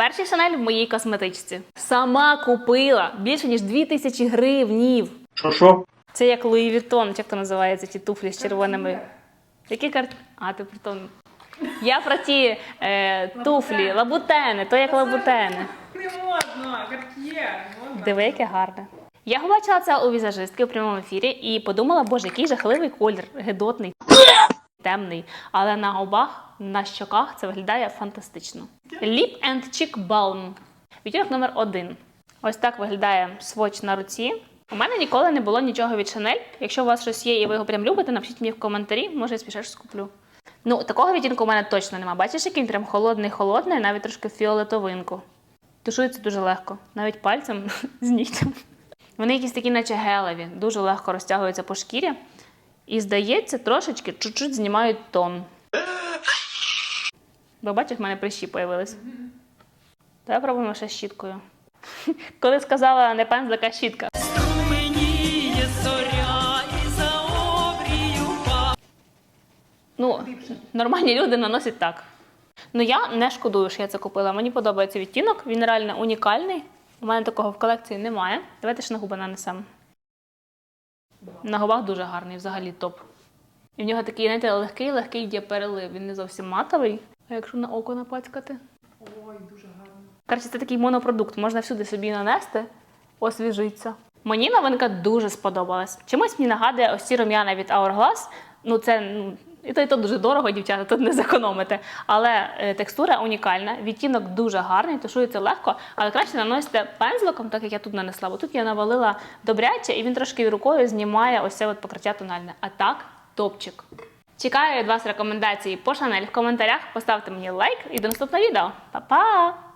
Перший шанель в моїй косметичці. Сама купила більше ніж 2000 гривнів. Що що? Це як Луї Вітон, як то називається, ті туфлі з червоними. Які карт... А, ти про то. Я про ті е, туфлі, лабутени, то як лабутени. Не модно, карт'є. Диви, яке гарне. Я побачила це у візажистки у прямому ефірі і подумала, боже, який жахливий колір, гидотний, темний. Але на губах, на щоках це виглядає фантастично. Lip and Cheek Balm. Відтінок номер один. Ось так виглядає своч на руці. У мене ніколи не було нічого від Chanel. Якщо у вас щось є і ви його прям любите, напишіть мені в коментарі, може я спішеш скуплю. Ну, такого відтінку у мене точно нема. Бачиш, який він прям холодний-холодний, навіть трошки фіолетовинку. Тушується дуже легко, навіть пальцем з нігтем. Вони якісь такі, наче гелеві, дуже легко розтягуються по шкірі. І здається, трошечки чуть-чуть знімають тон. Бо бачиш, в мене прищі появились. Давай пробуємо ще щіткою. Коли сказала не пензлика, щітка. Ну, нормальні люди наносять так. Ну я не шкодую, що я це купила. Мені подобається відтінок, він реально унікальний. У мене такого в колекції немає. Давайте ще на губи нанесемо. На губах дуже гарний, взагалі топ. І в нього такий, знаєте, легкий, легкий є перелив. Він не зовсім матовий. А якщо на око напацькати? Ой, дуже гарно. Коротше, це такий монопродукт, можна всюди собі нанести, освіжиться. Мені новинка дуже сподобалась. Чимось мені нагадує ось ці рум'яна від Hourglass. Ну, це ну, і то, і то дуже дорого, дівчата, тут не зекономите. Але е, текстура унікальна, відтінок дуже гарний, тушується легко, але краще наносите пензликом, так як я тут нанесла, бо тут я навалила добряче, і він трошки рукою знімає ось це от покриття тональне. А так, топчик. Чекаю від вас рекомендації по Шанель в коментарях. Поставте мені лайк і до наступного відео. Па-па!